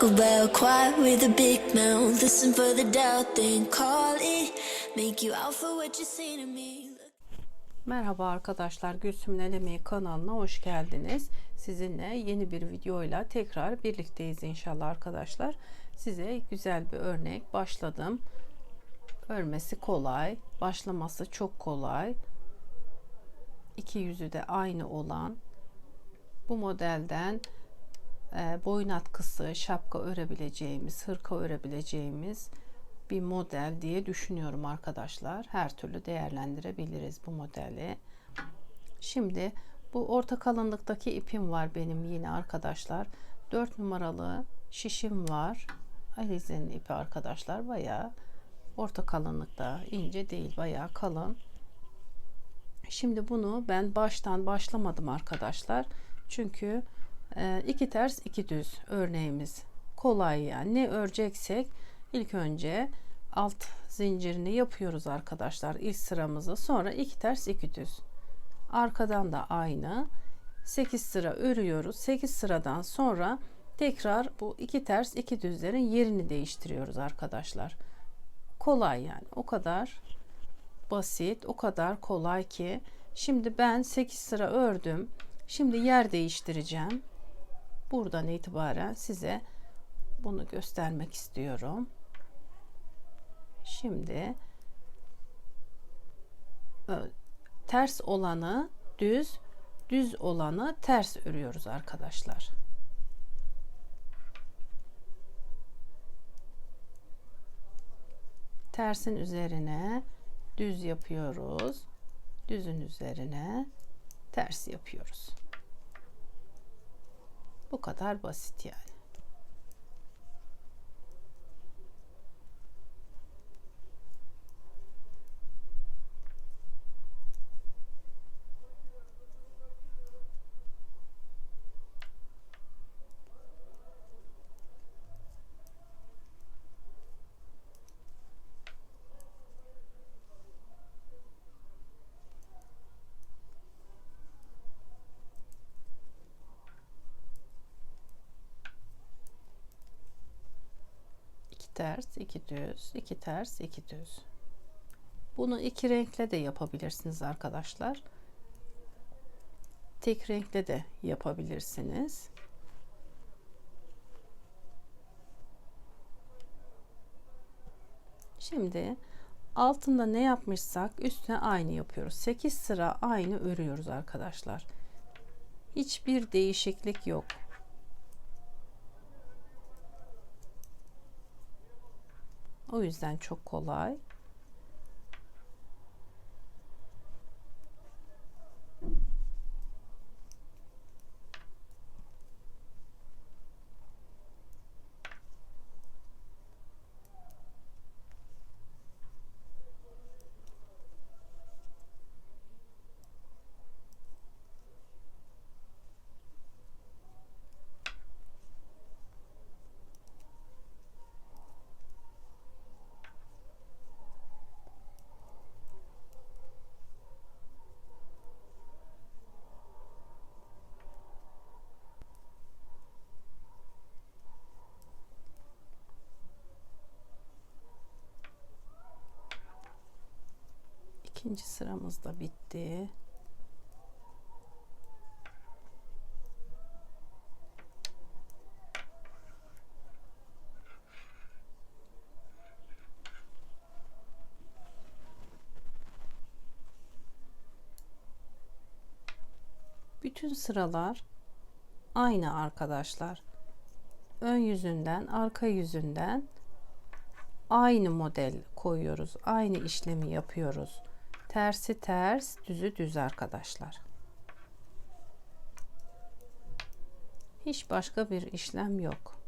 talk about quiet with a big mouth. Listen for the doubt, then call it. Make you out for what you say to me. Merhaba arkadaşlar, Gülsüm'ün El Emeği kanalına hoş geldiniz. Sizinle yeni bir videoyla tekrar birlikteyiz inşallah arkadaşlar. Size güzel bir örnek başladım. Örmesi kolay, başlaması çok kolay. İki yüzü de aynı olan bu modelden e, boyun atkısı, şapka örebileceğimiz, hırka örebileceğimiz bir model diye düşünüyorum arkadaşlar. Her türlü değerlendirebiliriz bu modeli. Şimdi bu orta kalınlıktaki ipim var benim yine arkadaşlar. 4 numaralı şişim var. Alize'nin ipi arkadaşlar bayağı orta kalınlıkta ince değil bayağı kalın. Şimdi bunu ben baştan başlamadım arkadaşlar. Çünkü iki ters iki düz örneğimiz kolay yani. Ne öreceksek ilk önce alt zincirini yapıyoruz arkadaşlar ilk sıramızı. Sonra iki ters iki düz. Arkadan da aynı. 8 sıra örüyoruz. 8 sıradan sonra tekrar bu iki ters iki düzlerin yerini değiştiriyoruz arkadaşlar. Kolay yani. O kadar basit o kadar kolay ki. Şimdi ben 8 sıra ördüm. Şimdi yer değiştireceğim buradan itibaren size bunu göstermek istiyorum şimdi ters olanı düz düz olanı ters örüyoruz arkadaşlar tersin üzerine düz yapıyoruz. Düzün üzerine ters yapıyoruz. Bu kadar basit yani. Ters, iki düz, iki ters, iki düz. Bunu iki renkle de yapabilirsiniz arkadaşlar. Tek renkle de yapabilirsiniz. Şimdi altında ne yapmışsak üstüne aynı yapıyoruz. 8 sıra aynı örüyoruz arkadaşlar. Hiçbir değişiklik yok. O yüzden çok kolay. İkinci sıramız da bitti. Bütün sıralar aynı arkadaşlar. Ön yüzünden, arka yüzünden aynı model koyuyoruz. Aynı işlemi yapıyoruz. Tersi ters, düzü düz arkadaşlar. Hiç başka bir işlem yok.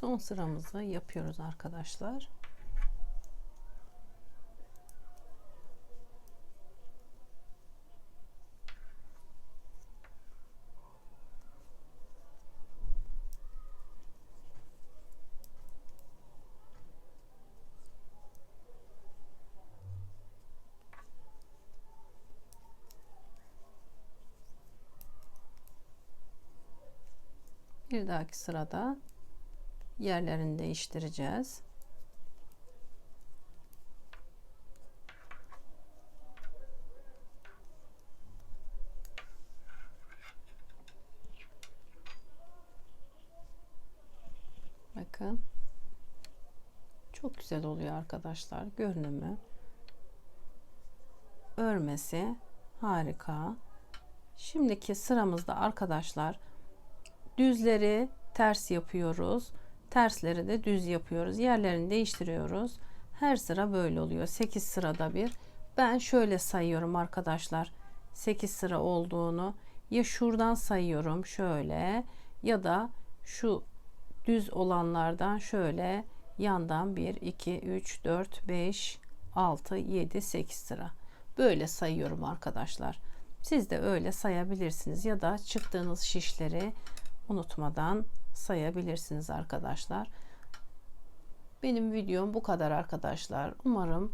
Son sıramızı yapıyoruz arkadaşlar. Bir dahaki sırada yerlerini değiştireceğiz. Bakın. Çok güzel oluyor arkadaşlar. Görünümü. Örmesi harika. Şimdiki sıramızda arkadaşlar düzleri ters yapıyoruz. Tersleri de düz yapıyoruz. Yerlerini değiştiriyoruz. Her sıra böyle oluyor. 8 sırada bir. Ben şöyle sayıyorum arkadaşlar. 8 sıra olduğunu ya şuradan sayıyorum şöyle ya da şu düz olanlardan şöyle yandan 1 2 3 4 5 6 7 8 sıra. Böyle sayıyorum arkadaşlar. Siz de öyle sayabilirsiniz ya da çıktığınız şişleri unutmadan sayabilirsiniz arkadaşlar. Benim videom bu kadar arkadaşlar. Umarım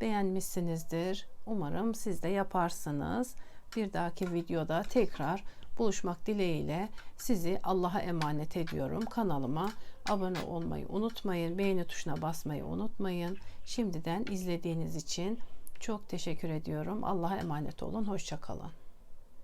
beğenmişsinizdir. Umarım siz de yaparsınız. Bir dahaki videoda tekrar buluşmak dileğiyle sizi Allah'a emanet ediyorum. Kanalıma abone olmayı unutmayın. Beğeni tuşuna basmayı unutmayın. Şimdiden izlediğiniz için çok teşekkür ediyorum. Allah'a emanet olun. Hoşçakalın.